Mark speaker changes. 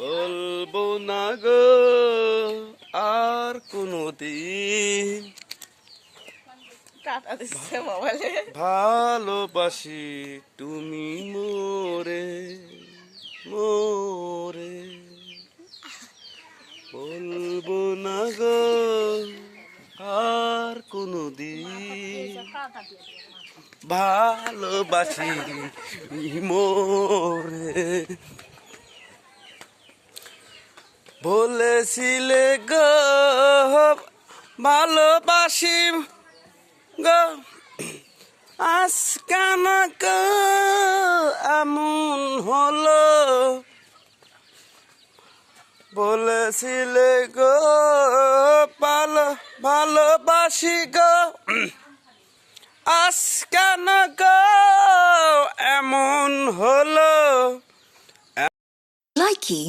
Speaker 1: বলব না গো আর কোনো দিন
Speaker 2: টাটা দিচ্ছে মোবাইলে।
Speaker 1: ভালোবাসি তুমি মোরে মোরে। বলব না গো আর কোনো দিন ভালোবাসি মোরে। বলেছিলে গো, ভালোবাসি গো। আজ কেন গো এমন হলো? বলেছিলে গো, ভালো, ভালোবাসি গো। আজ কেন গো এমন হলো?
Speaker 3: Likey